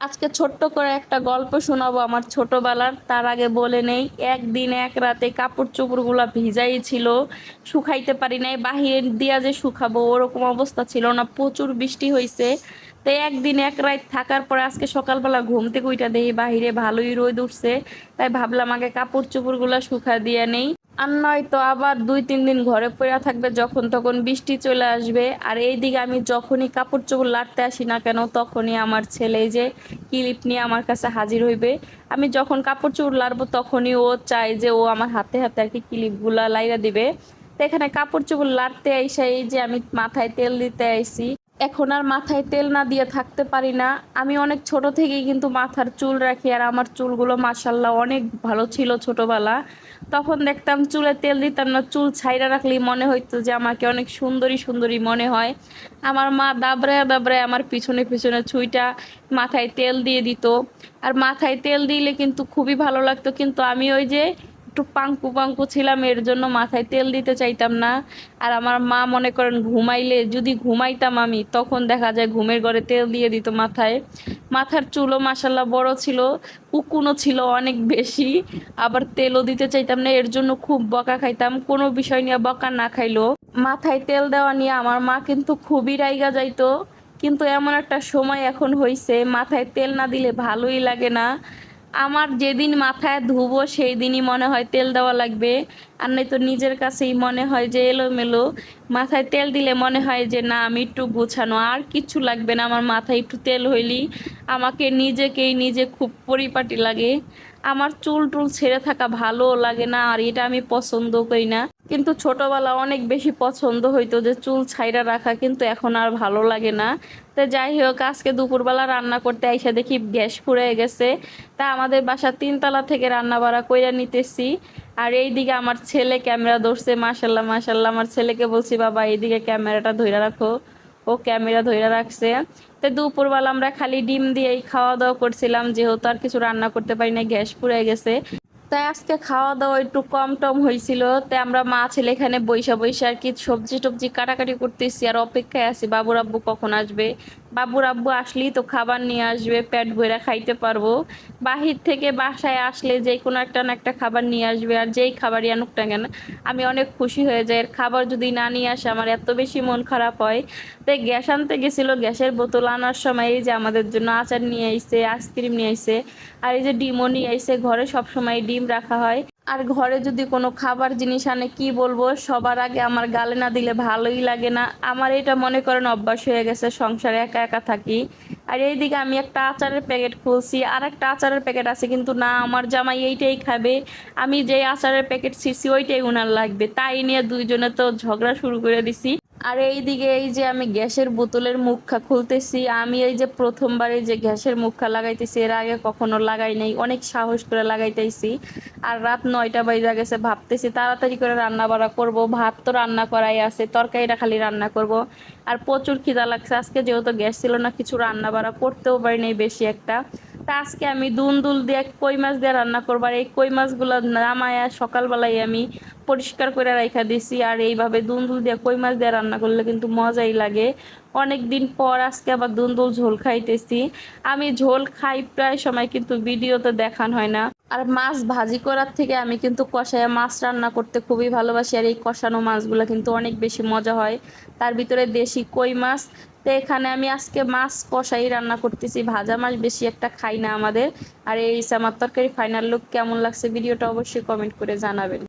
আজকে ছোট্ট করে একটা গল্প শোনাবো আমার ছোটবেলার। তার আগে বলে নেই, একদিন এক রাতে কাপড় চোপড়গুলো ভিজাই ছিল, শুকাইতে পারি নাই, বাহির দিয়া যে শুকাবো ওরকম অবস্থা ছিল না, প্রচুর বৃষ্টি হয়েছে তো একদিন এক রাত থাকার পরে আজকে সকালবেলা ঘুম থেকে উইটা দেখি বাহিরে ভালোই রোদ উঠছে, তাই ভাবলাম আগে কাপড় চোপড়গুলো শুকা দিয়ে নেই। আর নয়তো আবার দুই, তিন দিন ঘরে পড়ে থাকবে, যখন তখন বৃষ্টি চলে আসবে। আর এই দিকে আমি যখনই কাপড় চোপড় লাড়তে আসি না কেন, তখনই আমার ছেলে যে ক্লিপ নিয়ে আমার কাছে হাজির হইবে। আমি যখন কাপড় চোপড় লাড়বো, তখনই ও চায় যে ও আমার হাতে হাতে আর কি ক্লিপগুলা লাইরা দিবে। তো এখানে কাপড় চোপড় লাড়তে আইসা এই যে আমি মাথায় তেল দিতে আইসি। এখন আর মাথায় তেল না দিয়ে থাকতে পারি না। আমি অনেক ছোট থেকেই কিন্তু মাথার চুল রাখি আর আমার চুলগুলো মাসাল্লাহ অনেক ভালো ছিল ছোটবেলা। তখন দেখতাম চুলে তেল দিতাম না, চুল ছাইরা রাখলেই মনে হইতো যে আমাকে অনেক সুন্দরী সুন্দরী মনে হয়। আমার মা দাবড়ায় দাবড়ায় আমার পিছনে পিছনে ছুঁইটা মাথায় তেল দিয়ে দিত। আর মাথায় তেল দিলে কিন্তু খুবই ভালো লাগতো। কিন্তু আমি ওই যে একটু পাঙ্কু পাঙ্কু ছিলাম, এর জন্য মাথায় তেল দিতে চাইতাম না। আর আমার মা মনে করেন ঘুমাইলে যদি ঘুমাইতাম আমি, তখন দেখা যায় ঘুমের ঘরে তেল দিয়ে দিত মাথায়। মাথার চুলও মাসাল্লাহ বড় ছিল, উকুনও ছিল অনেক বেশি, আবার তেলও দিতে চাইতাম না, এর জন্য খুব বকা খাইতাম, কোনো বিষয় নিয়ে বকা না খাইলো মাথায় তেল দেওয়া নিয়ে আমার মা কিন্তু খুবই রাইগা যাইতো, কিন্তু এমন একটা সময় এখন হয়েছে মাথায় তেল না দিলে ভালোই লাগে না। আমার যেদিন মাথায় ধুবো সেই দিনই মনে হয় তেল দেওয়া লাগবে। আর নয়তো নিজের কাছেই মনে হয় যে এলোমেলো। মাথায় তেল দিলে মনে হয় যে, না, আমি একটু গোছানো। আর কিছু লাগবে না, আমার মাথায় একটু তেল হইলি। আমাকে নিজেকেই নিজে খুব পরিপাটি লাগে। আমার চুল টুল ছেড়ে থাকা ভালো লাগে না, আর এটা আমি পছন্দ করি না। কিন্তু ছোটবেলা অনেক বেশি পছন্দ হইতো যে চুল ছাইরা রাখা, কিন্তু এখন আর ভালো লাগে না। তো যাই হোক, আজকে দুপুরবেলা রান্না করতে আইসা দেখি গ্যাস ফুরিয়ে গেছে। তা আমাদের বাসা তিনতলা থেকে রান্না বাড়া কইরা নিতেছি। আর এইদিকে আমার ছেলে ক্যামেরা ধরছে মাসাল্লাহ মাসাল্লাহ আমার ছেলেকে বলছি, বাবা, এইদিকে ক্যামেরাটা ধরে রাখো। ও ক্যামেরা ধরে রাখছে। তো দুপুরবেলা আমরা খালি ডিম দিয়েই খাওয়া দাওয়া করছিলাম, যেহেতু আর কিছু রান্না করতে পারি না গ্যাস পুড়ে গেছে। তাই আজকে খাওয়া দাওয়া একটু কম টম হয়েছিল তাই আমরা মা, ছেলে এখানে বৈশা বৈশা আর কি সবজি টবজি কাটাকাটি করতেছি আর অপেক্ষায় আছি, বাবুর আব্বু কখন আসবে? বাবুর আব্বু আসলেই তো খাবার নিয়ে আসবে, পেট ভরে খাইতে পারব। বাহির থেকে বাসায় আসলে যে কোনো একটা না একটা খাবার নিয়ে আসবে, আর যেই খাবারই আনুক না কেন, আমি অনেক খুশি হয়ে যাই। খাবার যদি না নিয়ে আসে, আমার এত বেশি মন খারাপ হয়। তাই গ্যাস আনতে গেছিল, গ্যাসের বোতল আনার সময় এই যে আমাদের জন্য আচার নিয়ে আইসে, আইসক্রিম নিয়ে আইসে, আর এই যে ডিমও নিয়ে আইসে, ঘরে সবসময় ডিম রাখা হয়। আর ঘরে যদি কোনো খাবার জিনিস আনে, কি বলব? সবার আগে আমার গালে না দিলে ভালোই লাগে না। আমার এটা মনে করেন অভ্যাস হয়ে গেছে, সংসারে একা একা থাকি। আর এই দিকে আমি একটা আচারের প্যাকেট খুলছি আর একটা আচারের প্যাকেট আছে, কিন্তু না, আমার জামাই এইটাই খাবে। আমি যেই আচারের প্যাকেট ছিঁড়ছি, ওইটাই উনার লাগবে। তাই নিয়ে দুইজনে তো ঝগড়া শুরু করে দিছি। আর এইদিকে এই যে আমি গ্যাসের বোতলের মুখা খুলতেছি, আমি এই যে প্রথমবার এই যে গ্যাসের মুখা লাগাইতেছি, এর আগে কখনো লাগাই নাই, অনেক সাহস করে লাগাইতেছি। আর রাত নয়টা বাজে গেছে, ভাবতেছি তাড়াতাড়ি করে রান্না বাড়া করব, ভাত তো রান্না করাই আছে, তরকারিটা খালি রান্না করব। আর প্রচুর খিদা লাগছে, আজকে যেহেতু গ্যাস ছিল না, কিছু রান্না বাড়া করতেও পারি নাই বেশি একটা। তা আজকে আমি দুন দুল দিয়ে কই মাছ দিয়ে রান্না করব আর এই কই মাছগুলো নামায়া সকালবেলায় আমি পরিষ্কার করে রাখা দিছি আর এইভাবে দুন্দুল দিয়ে কই মাছ দিয়ে রান্না করলে কিন্তু মজাই লাগে। অনেক দিন পর আজকে আবার দুন্দুল ঝোল খাইতেছি। আমি ঝোল খাই প্রায় সময় কিন্তু ভিডিওতে দেখান হয় না। আর মাছ ভাজি করার থেকে আমি কিন্তু কষায় মাছ রান্না করতে খুবই ভালোবাসি আর এই কষানো মাছগুলো কিন্তু অনেক বেশি মজা হয়। তার ভিতরে দেশি কই মাছ তো এখানে আমি আজকে মাছ, কষাই রান্না করতেছি। ভাজা মাছ বেশি একটা খাই না আমাদের। আর এই সামার তরকারি ফাইনাল লুক কেমন লাগছে, ভিডিওটা অবশ্যই কমেন্ট করে জানাবেন।